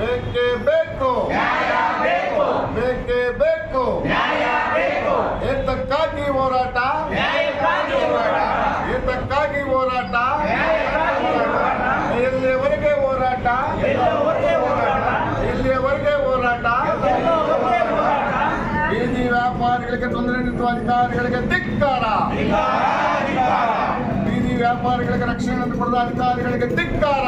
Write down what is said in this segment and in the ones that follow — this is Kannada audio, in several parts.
ಬೇಕೇ ಬೇಕು. ಬೇಕೇ ಬೇಕು. ಏತಕ್ಕಾಗಿ ಹೋರಾಟ? ಏತಕ್ಕಾಗಿ ಹೋರಾಟ? ಎಲ್ಲಿಯವರೆಗೆ ಹೋರಾಟ? ಎಲ್ಲಿಯವರೆಗೆ ಹೋರಾಟ? ಬೀದಿ ವ್ಯಾಪಾರಿಗಳಿಗೆ ತೊಂದರೆ ನೀಡುವ ಅಧಿಕಾರಿಗಳಿಗೆ ಧಿಕ್ಕಾರ. ಬೀದಿ ವ್ಯಾಪಾರಿಗಳಿಗೆ ರಕ್ಷಣೆ ಕೊಡದ ಅಧಿಕಾರಿಗಳಿಗೆ ಧಿಕ್ಕಾರ.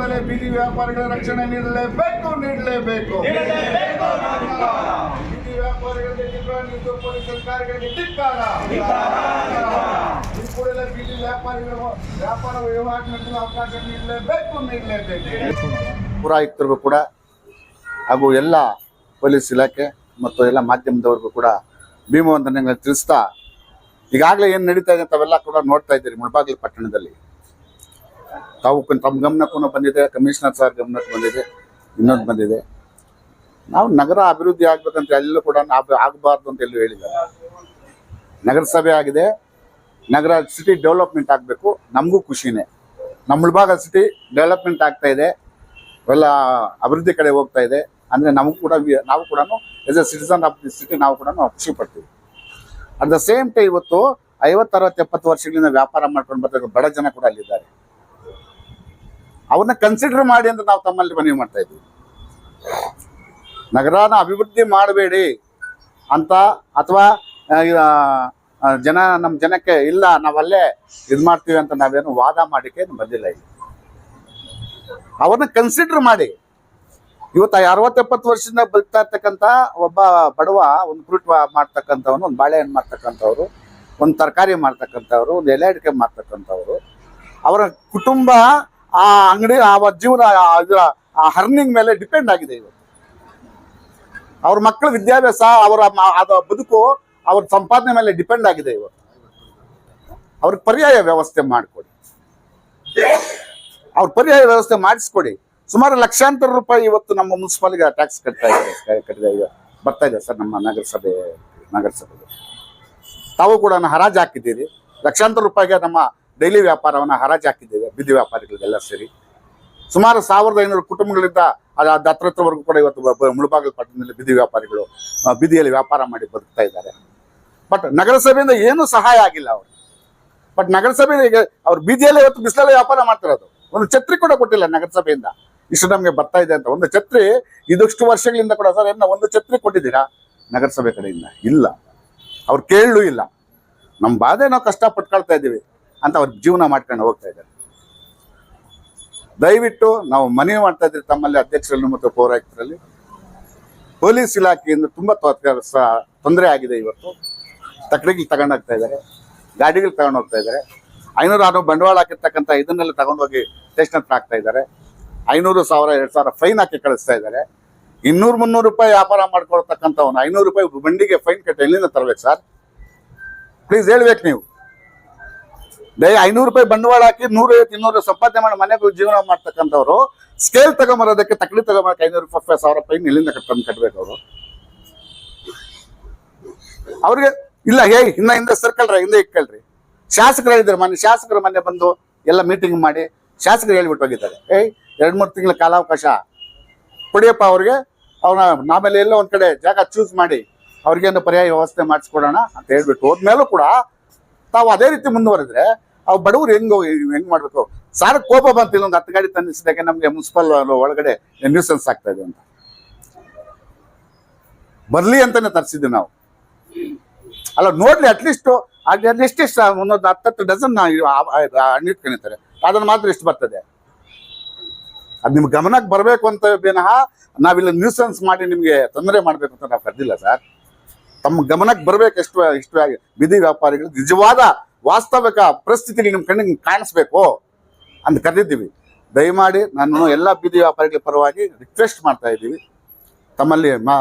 ಕೂಡಲೇ ಬೀದಿ ವ್ಯಾಪಾರಿಗಳ ರಕ್ಷಣೆ ನೀಡಲೇಬೇಕು ನೀಡಲೇಬೇಕು. ಬೀದಿ ವ್ಯಾಪಾರಿಗಳಿಗೆ ಬೀದಿ ವ್ಯಾಪಾರಿಗಳು ವ್ಯಾಪಾರ ನಡೆಸಲು ಅವಕಾಶ ನೀಡಲೇಬೇಕು ನೀಡಲೇಬೇಕು. ಪುರಾಯುಕ್ತರಿಗೂ ಕೂಡ ಹಾಗೂ ಎಲ್ಲ ಪೊಲೀಸ್ ಇಲಾಖೆ ಮತ್ತು ಎಲ್ಲ ಮಾಧ್ಯಮದವ್ರಿಗೂ ಕೂಡ ಭೀಮವಂತನ ತಿಳಿಸ್ತಾ ಈಗಾಗಲೇ ಏನು ನಡೀತಾ ಇದೆ ತಾವೆಲ್ಲ ಕೂಡ ನೋಡ್ತಾ ಇದ್ದೀರಿ, ಮುಳಬಾಗಿಲು ಪಟ್ಟಣದಲ್ಲಿ. ತಾವು ತಮ್ಮ ಗಮನಕ್ಕೂ ಬಂದಿದೆ, ಕಮಿಷನರ್ ಸರ್ ಗಮನಕ್ಕೆ ಬಂದಿದೆ, ಇನ್ನೊಂದು ಬಂದಿದೆ. ನಾವು ನಗರ ಅಭಿವೃದ್ಧಿ ಆಗ್ಬೇಕಂತ ಎಲ್ಲೂ ಕೂಡ ಆಗಬಾರ್ದು ಅಂತ ಎಲ್ಲೂ ಹೇಳಿದ್ದಾರೆ ನಗರಸಭೆ ಆಗಿದೆ, ನಗರ ಸಿಟಿ ಡೆವಲಪ್ಮೆಂಟ್ ಆಗಬೇಕು, ನಮಗೂ ಖುಷಿನೇ. ನಮ್ಮ ಭಾಗ ಸಿಟಿ ಡೆವಲಪ್ಮೆಂಟ್ ಆಗ್ತಾ ಇದೆ, ಎಲ್ಲ ಅಭಿವೃದ್ಧಿ ಕಡೆ ಹೋಗ್ತಾ ಇದೆ, ಅಂದರೆ ನಮಗೂ ಕೂಡ ನಾವು ಕೂಡ as a citizen of the city ನಾವು ಕೂಡ ಖುಷಿ ಪಡ್ತೀವಿ. ಅಟ್ ದ ಸೇಮ್ ಟೈಮ್ ಇವತ್ತು ಐವತ್ತು, ಅರವತ್ತು, ಎಪ್ಪತ್ತು ವರ್ಷಗಳಿಂದ ವ್ಯಾಪಾರ ಮಾಡ್ಕೊಂಡು ಬರ್ತಾರೆ ಬಡ ಜನ ಕೂಡ ಅಲ್ಲಿದ್ದಾರೆ. ಅವ್ರನ್ನ ಕನ್ಸಿಡರ್ ಮಾಡಿ ಅಂತ ನಾವು ತಮ್ಮಲ್ಲಿ ಮನವಿ ಮಾಡ್ತಾ ಇದ್ದೀವಿ. ನಗರನ ಅಭಿವೃದ್ಧಿ ಮಾಡಬೇಡಿ ಅಂತ ಅಥವಾ ಜನ ನಮ್ಮ ಜನಕ್ಕೆ ಇಲ್ಲ, ನಾವಲ್ಲೇ ಇದು ಮಾಡ್ತೀವಿ ಅಂತ ನಾವೇನು ವಾದ ಮಾಡಿಕೆ ಬಂದಿಲ್ಲ ಇಲ್ಲಿ. ಅವ್ರನ್ನ ಕನ್ಸಿಡರ್ ಮಾಡಿ. ಇವತ್ತು ಅರವತ್ತೆಪ್ಪತ್ತು ವರ್ಷದಿಂದ ಬದುಕ್ತಾ ಇರ್ತಕ್ಕಂಥ ಒಬ್ಬ ಬಡವ, ಒಂದು ಫ್ರೂಟ್ ಮಾಡ್ತಕ್ಕಂಥವನು, ಒಂದು ಬಾಳೆಹಣ್ಣು ಮಾಡ್ತಕ್ಕಂಥವ್ರು, ಒಂದು ತರಕಾರಿ ಮಾಡ್ತಕ್ಕಂಥವ್ರು, ಒಂದು ಎಲೆ ಅಡಿಕೆ ಮಾಡ್ತಕ್ಕಂಥವ್ರು, ಅವರ ಕುಟುಂಬ ಆ ಅಂಗಡಿ, ಆ ಜೀವನ, ಆ ಹರ್ನಿಂಗ್ ಮೇಲೆ ಡಿಪೆಂಡ್ ಆಗಿದೆ ಇವತ್ತು ಅವ್ರ ಮಕ್ಕಳ ವಿದ್ಯಾಭ್ಯಾಸ, ಅವರ ಅದ ಬದುಕು ಅವ್ರ ಸಂಪಾದನೆ ಮೇಲೆ ಡಿಪೆಂಡ್ ಆಗಿದೆ ಇವತ್ತು ಅವ್ರಿಗೆ ಪರ್ಯಾಯ ವ್ಯವಸ್ಥೆ ಮಾಡಿಕೊಡಿ. ಅವ್ರ ಪರ್ಯಾಯ ವ್ಯವಸ್ಥೆ ಮಾಡಿಸ್ಕೊಡಿ. ಸುಮಾರು ಲಕ್ಷಾಂತರ ರೂಪಾಯಿ ಇವತ್ತು ನಮ್ಮ ಮುನ್ಸಿಪಾಲಿಗೆ ಟ್ಯಾಕ್ಸ್ ಕಟ್ತಾ ಇದ್ದಾರೆ ಕಟ್ಟಿದ ಈಗ ಬರ್ತಾ ಇದೆ ಸರ್ ನಮ್ಮ ನಗರಸಭೆ, ನಗರಸಭೆಗೆ. ತಾವು ಕೂಡ ಹರಾಜು ಹಾಕಿದ್ದೀರಿ. ಲಕ್ಷಾಂತರ ರೂಪಾಯಿಗೆ ನಮ್ಮ ಡೈಲಿ ವ್ಯಾಪಾರವನ್ನು ಹರಾಜು ಹಾಕಿದ್ದೇವೆ, ಬೀದಿ ವ್ಯಾಪಾರಿಗಳಿಗೆಲ್ಲ ಸೇರಿ. ಸುಮಾರು ಸಾವಿರದ ಐನೂರು ಕುಟುಂಬಗಳಿಂದ ಅದು ಅದು ಹತ್ರ ಹತ್ರವರೆಗೂ ಕೂಡ ಇವತ್ತು ಮುಳುಬಾಗಲು ಪಟ್ಟಣದಲ್ಲಿ ಬೀದಿ ವ್ಯಾಪಾರಿಗಳು ಬೀದಿಯಲ್ಲಿ ವ್ಯಾಪಾರ ಮಾಡಿ ಬದುಕ್ತಾ ಇದ್ದಾರೆ. ಬಟ್ ನಗರಸಭೆಯಿಂದ ಏನೂ ಸಹಾಯ ಆಗಿಲ್ಲ ಅವರು. ಬಟ್ ನಗರಸಭೆ ಈಗ ಅವ್ರು ಬೀದಿಯಲ್ಲಿ ಇವತ್ತು ಬಿಸಿಲಲ್ಲಿ ವ್ಯಾಪಾರ ಮಾಡ್ತಿರೋದು ಒಂದು ಛತ್ರಿ ಕೂಡ ಕೊಟ್ಟಿಲ್ಲ ನಗರಸಭೆಯಿಂದ. ಇಷ್ಟು ನಮಗೆ ಬರ್ತಾ ಇದೆ ಅಂತ. ಒಂದು ಛತ್ರಿ ಇದಷ್ಟು ವರ್ಷಗಳಿಂದ ಕೂಡ ಸರ್, ಏನ ಒಂದು ಛತ್ರಿ ಕೊಟ್ಟಿದ್ದೀರಾ? ನಗರಸಭೆ ಕಡೆಯಿಂದ ಇಲ್ಲ. ಅವ್ರು ಕೇಳಲೂ ಇಲ್ಲ. ನಮ್ಮ ಬಾಧೆ ನಾವು ಕಷ್ಟ ಪಟ್ಕೊಳ್ತಾ ಇದ್ದೀವಿ. ಅಂತ ಅವ್ರ ಜೀವನ ಮಾಡ್ಕೊಂಡು ಹೋಗ್ತಾ ಇದ್ದಾರೆ. ದಯವಿಟ್ಟು ನಾವು ಮನವಿ ಮಾಡ್ತಾ ಇದ್ದೀವಿ ತಮ್ಮಲ್ಲಿ ಅಧ್ಯಕ್ಷರಲ್ಲಿ ಮತ್ತು ಪೌರಾಯುಕ್ತರಲ್ಲಿ. ಪೊಲೀಸ್ ಇಲಾಖೆಯಿಂದ ತುಂಬ ತೊಂದರೆ ಆಗಿದೆ ಇವತ್ತು. ತಕಡಿಗೆ ತಗೊಂಡು ಹೋಗ್ತಾ ಇದ್ದಾರೆ. ಗಾಡಿಗಳು ತಗೊಂಡು ಹೋಗ್ತಾ ಇದ್ದಾರೆ. ಐನೂರು ಆರು ಬಂಡವಾಳ ಹಾಕಿರ್ತಕ್ಕಂಥ ಇದನ್ನೆಲ್ಲ ತಗೊಂಡೋಗಿ ಸ್ಟೇಷನ್ ಹತ್ರ ಹಾಕ್ತಾ ಇದ್ದಾರೆ. ಐನೂರು ಸಾವಿರ, ಎರಡು ಸಾವಿರ ಫೈನ್ ಹಾಕಿ ಕಳಿಸ್ತಾ ಇದ್ದಾರೆ. ಇನ್ನೂರು ಮುನ್ನೂರು ರೂಪಾಯಿ ವ್ಯಾಪಾರ ಮಾಡ್ಕೊಳ್ತಕ್ಕಂಥವ್ನು, ಐನೂರು ರೂಪಾಯಿ ಬಂಡಿಗೆ ಫೈನ್ ಕಟ್ಟಿ ಎಲ್ಲಿಂದ ತರಬೇಕು ಸರ್? ಪ್ಲೀಸ್ ಹೇಳ್ಬೇಕು ನೀವು. ಡೈ ಐನೂರು ರೂಪಾಯಿ ಬಂಡವಾಳ ಹಾಕಿ ನೂರೈವತ್ತು ಇನ್ನೂರು ಸಂಪಾದನೆ ಮಾಡಿ ಮನೆಗೆ ಜೀವನ ಮಾಡ್ತಕ್ಕಂಥವ್ರು ಸ್ಕೇಲ್ ತಗೊಂಬರೋದಕ್ಕೆ ತಕ್ಲಿ ತಗೊಂಬರಕ್ಕೆ ಐನೂರು ರೂಪಾಯಿ ಸಾವಿರ ರೂಪಾಯಿ ಇಲ್ಲಿಂದ ಕಟ್ಕೊಂಡು ಕಟ್ಟಬೇಕು ಅವರು. ಅವ್ರಿಗೆ, ಇಲ್ಲ ಹೇ ಇನ್ನ ಹಿಂದೆ ಸರ್ಕಲ್ರ ಹಿಂದೆ ಇಕ್ಕಲ್ರಿ ಶಾಸಕರು ಹೇಳಿದ್ರು ಮನೆ, ಶಾಸಕರು ಮನೆ ಬಂದು ಎಲ್ಲ ಮೀಟಿಂಗ್ ಮಾಡಿ ಶಾಸಕರು ಹೇಳ್ಬಿಟ್ಟು ಹೋಗಿದ್ದಾರೆ. ಏಯ್ ಎರಡು ಮೂರು ತಿಂಗಳ ಕಾಲಾವಕಾಶ. ಕೊಡಿಯಪ್ಪ ಅವ್ರಿಗೆ ಅವ್ರನ್ನ ನಾಮೇಲೆ ಎಲ್ಲೋ ಒಂದ್ ಕಡೆ ಜಾಗ ಚೂಸ್ ಮಾಡಿ ಅವ್ರಿಗೇನು ಪರ್ಯಾಯ ವ್ಯವಸ್ಥೆ ಮಾಡಿಸ್ಕೊಡೋಣ ಅಂತ ಹೇಳ್ಬಿಟ್ಟು ಹೋದ್ಮೇಲೂ ಕೂಡ ತಾವು ಅದೇ ರೀತಿ ಮುಂದುವರೆದ್ರೆ ಅವು ಬಡವರು ಹೆಂಗ್ ಹೆಂಗ್ ಮಾಡ್ಬೇಕು? ಸಾರ್ ಕೋಪ ಬಂತು ಇನ್ನೊಂದು ಹತ್ತು ಗಾಡಿ ತಂದಿಸಿದಾಗ ನಮ್ಗೆ ಮುನ್ಸಿಪಲ್ ಒಳಗಡೆ ನ್ಯೂಸೆನ್ಸ್ ಆಗ್ತಾ ಇದೆ ಅಂತ. ಬರ್ಲಿ ಅಂತಾನೆ ತರಿಸಿದ್ವಿ ನಾವು. ಅಲ್ಲ, ನೋಡ್ಲಿ ಅಟ್ಲೀಸ್ಟ್ ಎಷ್ಟೆಷ್ಟು ಒಂದೊಂದು ಹತ್ತತ್ತು ಡಜನ್ ಇಟ್ಕೊಂಡಿರ್ತಾರೆ ಅದನ್ನ ಮಾತ್ರ ಎಷ್ಟು ಬರ್ತದೆ. ಅದು ನಿಮ್ಗೆ ಗಮನಕ್ಕೆ ಬರಬೇಕು ಅಂತ ವಿನಃ ನಾವಿಲ್ಲ ನ್ಯೂಸೆನ್ಸ್ ಮಾಡಿ ನಿಮಗೆ ತೊಂದರೆ ಮಾಡಬೇಕು ಅಂತ ನಾವು ಕರೆದಿಲ್ಲ ಸರ್. ತಮ್ಮ ಗಮನಕ್ಕೆ ಬರಬೇಕು ಎಷ್ಟು ಇಷ್ಟವಾಗಿ ಬೀದಿ ವ್ಯಾಪಾರಿಗಳು. ನಿಜವಾದ ವಾಸ್ತವಿಕ ಪರಿಸ್ಥಿತಿಗಳು ನಿಮ್ಮ ಕಣ್ಣಿಗೆ ಕಾಣಿಸ್ಬೇಕು ಅಂತ ಕರೆದಿದ್ದೀವಿ. ದಯಮಾಡಿ ನಾನು ಎಲ್ಲ ಬೀದಿ ವ್ಯಾಪಾರಿಗಳ ಪರವಾಗಿ ರಿಕ್ವೆಸ್ಟ್ ಮಾಡ್ತಾ ಇದ್ದೀವಿ. ತಮ್ಮಲ್ಲಿ ಮಾ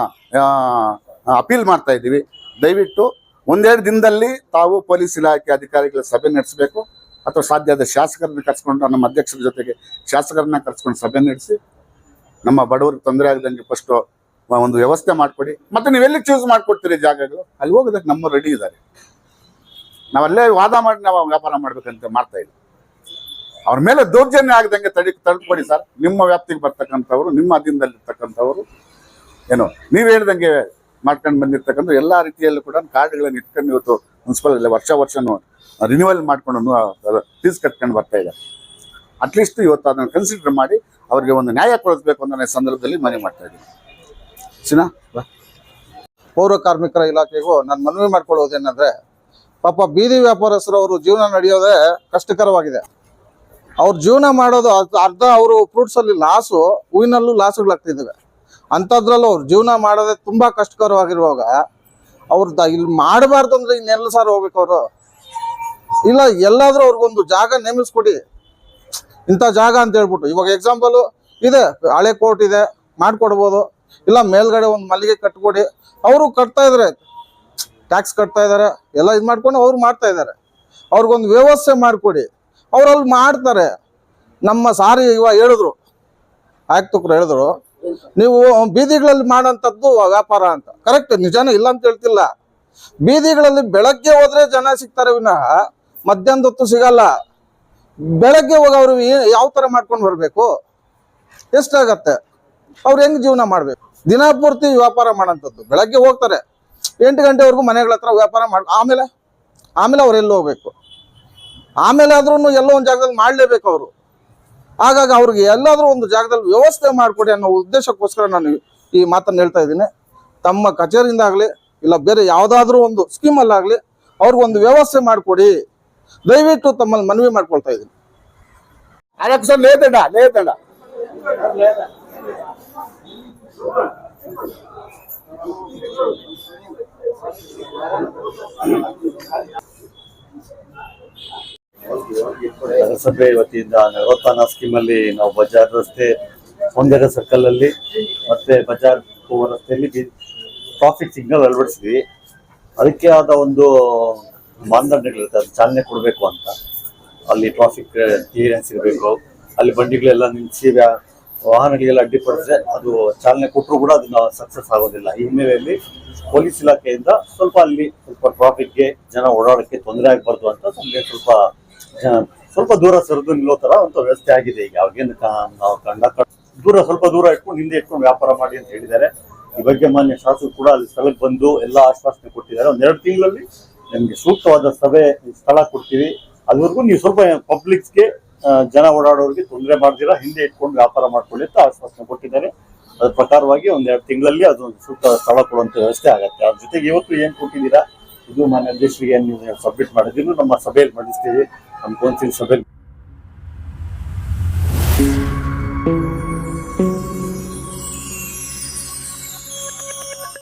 ಅಪೀಲ್ ಮಾಡ್ತಾ ಇದ್ದೀವಿ. ದಯವಿಟ್ಟು ಒಂದೆರಡು ದಿನದಲ್ಲಿ ತಾವು ಪೊಲೀಸ್ ಇಲಾಖೆ ಅಧಿಕಾರಿಗಳ ಸಭೆ ನಡೆಸಬೇಕು. ಅಥವಾ ಸಾಧ್ಯ ಆದ ಶಾಸಕರನ್ನ ಕರ್ಸ್ಕೊಂಡು ನಮ್ಮ ಅಧ್ಯಕ್ಷರ ಜೊತೆಗೆ ಶಾಸಕರನ್ನ ಕರ್ಸ್ಕೊಂಡು ಸಭೆ ನಡೆಸಿ. ನಮ್ಮ ಬಡವರಿಗೆ ತೊಂದರೆ ಆಗದಂಗೆ ಫಸ್ಟು ಒಂದು ವ್ಯವಸ್ಥೆ ಮಾಡಿಕೊಡಿ. ಮತ್ತೆ ನೀವೆಲ್ಲಿ ಚೂಸ್ ಮಾಡ್ಕೊಡ್ತೀರಿ ಜಾಗಗಳು? ಅಲ್ಲಿ ಹೋಗೋದಕ್ಕೆ ನಮ್ಮ ರೆಡಿ ಇದ್ದಾರೆ. ನಾವಲ್ಲೇ ವಾದ ಮಾಡಿ ನಾವು ವ್ಯಾಪಾರ ಮಾಡ್ಬೇಕಂತ ಮಾಡ್ತಾ ಇಲ್ಲ ಅವ್ರ ಮೇಲೆ ದೌರ್ಜನ್ಯ ಆಗದಂಗೆ ತಡಿ, ತಡ್ಕೊಡಿ ಸರ್. ನಿಮ್ಮ ವ್ಯಾಪ್ತಿಗೆ ಬರ್ತಕ್ಕಂಥವ್ರು, ನಿಮ್ಮ ಅಧೀನದಲ್ಲಿರ್ತಕ್ಕಂಥವ್ರು, ಏನು, ನೀವು ಹೇಳ್ದಂಗೆ ಮಾಡ್ಕೊಂಡು ಬಂದಿರ್ತಕ್ಕಂಥ ಎಲ್ಲ ರೀತಿಯಲ್ಲೂ ಕೂಡ ಕಾರ್ಡ್ಗಳನ್ನು ಇಟ್ಕೊಂಡು ಇವತ್ತು ಮುನ್ಸಿಪಲ್ ವರ್ಷ ವರ್ಷನೂ ರಿನ್ಯೂವಲ್ ಮಾಡ್ಕೊಂಡು ಫೀಸ್ ಕಟ್ಕೊಂಡು ಬರ್ತಾ ಇದ್ದಾರೆ. ಅಟ್ಲೀಸ್ಟ್ ಇವತ್ತು ಅದನ್ನು ಕನ್ಸಿಡರ್ ಮಾಡಿ ಅವರಿಗೆ ಒಂದು ನ್ಯಾಯ ಕೊಡಿಸ್ಬೇಕು ಅನ್ನೋ ಸಂದರ್ಭದಲ್ಲಿ ಮನವಿ ಮಾಡ್ತಾ ಇದ್ದೀನಿ. ಸಿನಾ. ಪೌರ ಕಾರ್ಮಿಕರ ಇಲಾಖೆಗೂ ನಾನು ಮನವಿ ಮಾಡ್ಕೊಳ್ಳೋದೇನಂದ್ರೆ ಪಾಪ ಬೀದಿ ವ್ಯಾಪಾರಸ್ಥರು ಅವರು ಜೀವನ ನಡೆಯೋದೇ ಕಷ್ಟಕರವಾಗಿದೆ. ಅವ್ರ ಜೀವನ ಮಾಡೋದು ಅರ್ಧ- ಅವರು ಫ್ರೂಟ್ಸ್ ಅಲ್ಲಿ ಲಾಸು ಹೂವಿನಲ್ಲೂ ಲಾಸುಗಳಾಗ್ತಿದ್ದಾವೆ ಅಂಥದ್ರಲ್ಲೂ ಅವ್ರು ಜೀವನ ಮಾಡೋದೇ ತುಂಬಾ ಕಷ್ಟಕರವಾಗಿರುವಾಗ ಅವ್ರದ್ದು ಇಲ್ಲಿ ಮಾಡಬಾರ್ದು ಅಂದ್ರೆ ಇನ್ನೆಲ್ಲ ಸಾರ್ ಹೋಗ್ಬೇಕು ಅವರು. ಇಲ್ಲ, ಎಲ್ಲಾದರೂ ಅವ್ರಿಗೊಂದು ಜಾಗ ನೇಮಿಸ್ಕೊಡಿ. ಇಂಥ ಜಾಗ ಅಂತ ಹೇಳ್ಬಿಟ್ಟು, ಇವಾಗ ಎಕ್ಸಾಂಪಲು ಇದೆ, ಹಳೆ ಕೋರ್ಟ್ ಇದೆ, ಮಾಡ್ಕೊಡ್ಬೋದು. ಇಲ್ಲ ಮೇಲ್ಗಡೆ ಒಂದು ಮಲ್ಲಿಗೆ ಕಟ್ಕೊಡಿ. ಅವರು ಕಟ್ತಾ ಇದಾರೆ. ಟ್ಯಾಕ್ಸ್ ಕಟ್ತಾ ಇದಾರೆ. ಎಲ್ಲ ಇದು ಮಾಡ್ಕೊಂಡು ಅವ್ರು ಮಾಡ್ತಾ ಇದ್ದಾರೆ ಅವ್ರಿಗೊಂದು ವ್ಯವಸ್ಥೆ ಮಾಡಿಕೊಡಿ. ಅವ್ರು ಅಲ್ಲಿ ಮಾಡ್ತಾರೆ. ನಮ್ಮ ಸಾರಿ ಇವಾಗ ಹೇಳಿದ್ರು. ಆಯ್ತುಕ್ರು ಹೇಳಿದ್ರು. ನೀವು ಬೀದಿಗಳಲ್ಲಿ ಮಾಡೋಂಥದ್ದು ವ್ಯಾಪಾರ ಅಂತ. ಕರೆಕ್ಟ್ ನಿಜಾನೇ ಇಲ್ಲ ಅಂತ ಹೇಳ್ತಿಲ್ಲ. ಬೀದಿಗಳಲ್ಲಿ ಬೆಳಗ್ಗೆ ಹೋದ್ರೆ ಜನ ಸಿಗ್ತಾರೆ ವಿನಃ, ಮಧ್ಯಾಹ್ನದ ಹೊತ್ತು ಸಿಗಲ್ಲ. ಬೆಳಗ್ಗೆ ಹೋಗಿ ಅವರು ಯಾವ ತರ ಮಾಡ್ಕೊಂಡು ಬರಬೇಕು? ಎಷ್ಟಾಗತ್ತೆ? ಅವ್ರು ಹೆಂಗ್ ಜೀವನ ಮಾಡ್ಬೇಕು? ದಿನ ಪೂರ್ತಿ ವ್ಯಾಪಾರ ಮಾಡೋಂಥದ್ದು. ಬೆಳಗ್ಗೆ ಹೋಗ್ತಾರೆ. ಎಂಟು ಗಂಟೆವರೆಗೂ ಮನೆಗಳ ಹತ್ರ ವ್ಯಾಪಾರ ಮಾಡ್, ಆಮೇಲೆ ಆಮೇಲೆ ಅವ್ರು ಎಲ್ಲಿ ಹೋಗ್ಬೇಕು? ಆಮೇಲೆ ಆದ್ರೂ ಎಲ್ಲೋ ಒಂದು ಜಾಗದಲ್ಲಿ ಮಾಡಲೇಬೇಕು ಅವರು. ಹಾಗಾಗಿ ಅವ್ರಿಗೆ ಎಲ್ಲಾದ್ರೂ ಒಂದು ಜಾಗದಲ್ಲಿ ವ್ಯವಸ್ಥೆ ಮಾಡಿಕೊಡಿ ಅನ್ನೋ ಉದ್ದೇಶಕ್ಕೋಸ್ಕರ ನಾನು ಈ ಮಾತನ್ನು ಹೇಳ್ತಾ ಇದ್ದೀನಿ. ತಮ್ಮ ಕಚೇರಿಯಿಂದ ಆಗಲಿ, ಇಲ್ಲ ಬೇರೆ ಯಾವುದಾದ್ರೂ ಒಂದು ಸ್ಕೀಮಲ್ಲಾಗಲಿ ಅವ್ರಿಗೊಂದು ವ್ಯವಸ್ಥೆ ಮಾಡಿಕೊಡಿ. ದಯವಿಟ್ಟು ತಮ್ಮಲ್ಲಿ ಮನವಿ ಮಾಡ್ಕೊಳ್ತಾ ಇದ್ದೀನಿ ಅದಕ್ಕೆ ಸರ್ ಲೇದಂಡ ಲೇದಂಡ ನಗರಸಭೆ ವತಿಯಿಂದ ಸ್ಕೀಮ್ ಅಲ್ಲಿ ನಾವು ಬಜಾರ್ ರಸ್ತೆ ಸೌಂದರ್ಯ ಸರ್ಕಲ್ ಅಲ್ಲಿ ಮತ್ತೆ ಬಜಾರ್ ರಸ್ತೆಯಲ್ಲಿ ಟ್ರಾಫಿಕ್ ಸಿಗ್ನಲ್ ಅಳವಡಿಸಿದ್ವಿ. ಅದಕ್ಕೆ ಆದ ಒಂದು ಮಾನದಂಡಗಳಿರುತ್ತೆ. ಅದು ಚಾಲನೆ ಕೊಡಬೇಕು ಅಂತ. ಅಲ್ಲಿ ಟ್ರಾಫಿಕ್ ಕ್ಲಿಯರೆನ್ಸ್ ಇರಬೇಕು. ಅಲ್ಲಿ ಬಂಡಿಗಳೆಲ್ಲ ನಿಲ್ಲಿಸಿ ವಾಹನಗಳಿಗೆಲ್ಲ ಅಡ್ಡಿಪಡಿಸಿದ್ರೆ ಅದು ಚಾಲನೆ ಕೊಟ್ಟರು ಕೂಡ ಅದನ್ನ ಸಕ್ಸಸ್ ಆಗೋದಿಲ್ಲ. ಈ ಹಿನ್ನೆಲೆಯಲ್ಲಿ ಪೊಲೀಸ್ ಇಲಾಖೆಯಿಂದ ಸ್ವಲ್ಪ ಅಲ್ಲಿ ಸ್ವಲ್ಪ ಟ್ರಾಫಿಕ್ಗೆ ಜನ ಓಡಾಡಕ್ಕೆ ತೊಂದರೆ ಆಗಬಾರ್ದು ಅಂತ ನಮಗೆ ಸ್ವಲ್ಪ ಸ್ವಲ್ಪ ದೂರ ಸರಿದು ನಿಲ್ಲೋ ತರ ಅಂತ ವ್ಯವಸ್ಥೆ ಆಗಿದೆ. ಈಗ ಅವ್ರಿಗೇನು ನಾವು ಕಂಡ ದೂರ ಸ್ವಲ್ಪ ದೂರ ಇಟ್ಕೊಂಡು ಹಿಂದೆ ಇಟ್ಕೊಂಡು ವ್ಯಾಪಾರ ಮಾಡಿ ಅಂತ ಹೇಳಿದ್ದಾರೆ. ಈ ಬಗ್ಗೆ ಮಾನ್ಯ ಶಾಸಕರು ಕೂಡ ಅಲ್ಲಿ ಸ್ಥಳಕ್ಕೆ ಬಂದು ಎಲ್ಲ ಆಶ್ವಾಸನೆ ಕೊಟ್ಟಿದ್ದಾರೆ. ಒಂದೆರಡು ತಿಂಗಳಲ್ಲಿ ನಿಮಗೆ ಸೂಕ್ತವಾದ ಸಭೆ ಸ್ಥಳ ಕೊಡ್ತೀವಿ. ಅದುವರೆಗೂ ನೀವು ಸ್ವಲ್ಪ ಪಬ್ಲಿಕ್ಸ್ಗೆ ಜನ ಓಡಾಡೋರಿಗೆ ತೊಂದರೆ ಮಾಡ್ದಿರ, ಹಿಂದೆ ಇಟ್ಕೊಂಡು ವ್ಯಾಪಾರ ಮಾಡ್ಕೊಳ್ಳಿ ಅಂತ ಆಶ್ವಾಸನೆ ಕೊಟ್ಟಿದ್ದಾರೆ. ಅದ್ರ ಪ್ರಕಾರವಾಗಿ ಒಂದೆರಡು ತಿಂಗಳಲ್ಲಿ ಅದೊಂದು ಸೂಕ್ತ ಸ್ಥಳ ಕೊಡುವಂತ ವ್ಯವಸ್ಥೆ ಆಗತ್ತೆ. ಅದ್ರ ಜೊತೆಗೆ ಇವತ್ತು ಏನ್ ಕೊಟ್ಟಿದ್ದೀರಾ? ಇದು ಮಾನ್ಯ ಅಧ್ಯಕ್ಷರಿಗೆ ನೀವು ಸಬ್ಮಿಟ್ ಮಾಡಿದ್ರು ನಮ್ಮ ಸಭೆಯಲ್ಲಿ ಮಂಡಿಸ್ತೀವಿ. ನಮ್ಮ ಕೌನ್ಸಿಲ್ ಸಭೆಯಲ್ಲಿ.